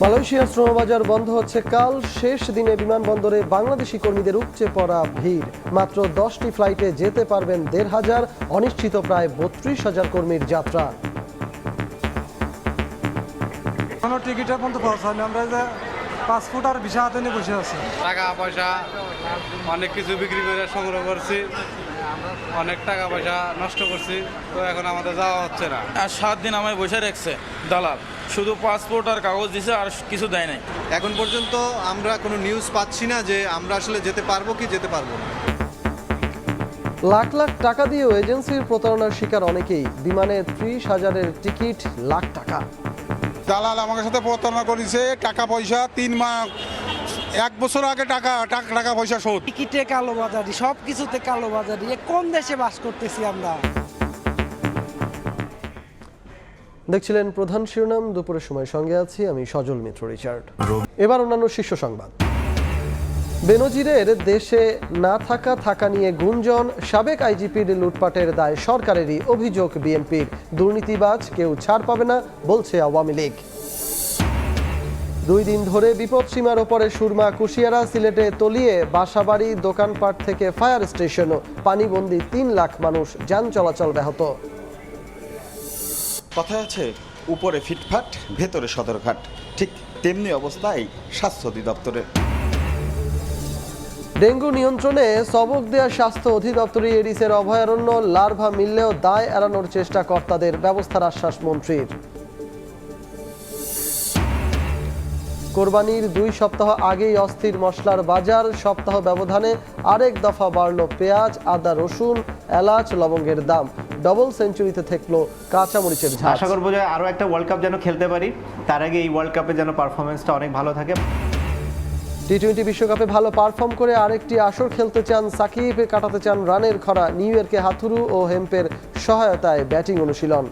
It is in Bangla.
মালয়েশিয়ার শ্রমবাজার বন্ধ হচ্ছে কাল। শেষ দিনে বিমানবন্দরে বাংলাদেশি কর্মীদের উপচে পড়া ভিড়। মাত্র দশটি ফ্লাইটে যেতে পারবেন দেড় হাজার, অনিশ্চিত প্রায় বত্রিশ হাজার কর্মীর যাত্রা। কোনো পর্যন্ত পৌঁছায়নি আমরা যে পাসপোর্ট আর ভিসা হাতে নিয়ে বসে আছি। টাকা পয়সা অনেক কিছু বিক্রি করে সংগ্রহ করছি। অনেক টাকা পয়সা নষ্ট করছি তো এখন আমাদের যাওয়া হচ্ছে না। আর সাত দিন আমায় বসে রাখছে দালাল। শুধু পাসপোর্ট আর কাগজ দিছে আর কিছু দেয় নাই। এখন পর্যন্ত আমরা কোনো নিউজ পাচ্ছি না যে আমরা আসলে যেতে পারব কি যেতে পারব না। লাখ লাখ টাকা দিয়েও এজেন্সির প্রতারণার শিকার অনেকেই। বিমানে ত্রিশ হাজারের টিকিট লাখ টাকা। দালাল আমাকে সাথে প্রতারণা করেছে টাকা পয়সা তিন মাস এক বছর আগে টাকা টাকা টাকা পয়সা শোধ। টিকিটে কালোবাজারি সব কিছুতে কালোবাজারি এ কোন দেশে বাস করতেছি আমরা? দেখছিলেন প্রধান শিরোনাম দুপুরের সময় সঙ্গে আছি আমি সজল মিত্র রিচার্ড। এবার অন্যান্য শীর্ষ সংবাদ। বেনজিরের দেশে না থাকা থাকা নিয়ে গুঞ্জন, সাবেক আইজিপির লুটপাটের দায় সরকারেরই, অভিযোগ বিএনপির। দুর্নীতিবাজ, কেউ ছাড় পাবে না, বলছে আওয়ামী লীগ। দুই দিন ধরে বিপদ সীমার ওপরে সুরমা কুশিয়ারা সিলেটে তলিয়ে বাসাবাড়ি, দোকানপাট থেকে ফায়ার স্টেশনও পানিবন্দী তিন লাখ মানুষ যান চলাচল ব্যাহত। কথা আছে, উপরে ফিটফাট, ভেতরে সদরঘাট। ঠিক তেমনি অবস্থায় স্বাস্থ্য অধিদপ্তরের ডেঙ্গু নিয়ন্ত্রণে সবক দেয়া স্বাস্থ্য অধিদপ্তরই এডিসের অভয়ারণ্য, লার্ভা মিললেও দায় এড়ানোর চেষ্টা কর্তাদের, ব্যবস্থার আশ্বাস মন্ত্রীর। কোরবানির দুই সপ্তাহ আগেই অস্থির মশলার বাজার, সপ্তাহ ব্যবধানে আরেক দফা বাড়ল পেঁয়াজ, আদা, রসুন, এলাচ, লবঙ্গের দাম। ডবল সেঞ্চুরিতে থেকলো কাঁচামরিচের আশা করব যে আরও একটা ওয়ার্ল্ড কাপ যেন খেলতে পারি। তার আগে এই ওয়ার্ল্ড কাপে যেন পারফরমেন্সটা অনেক ভালো থাকে। টি টোয়েন্টি বিশ্বকাপে ভালো পারফর্ম করে আরেকটি আসর খেলতে চান সাকিব, কাটাতে চান রানের খরা। নিউ ইয়র্কে হাথুরু ও হেম্পের সহায়তায় ব্যাটিং অনুশীলন।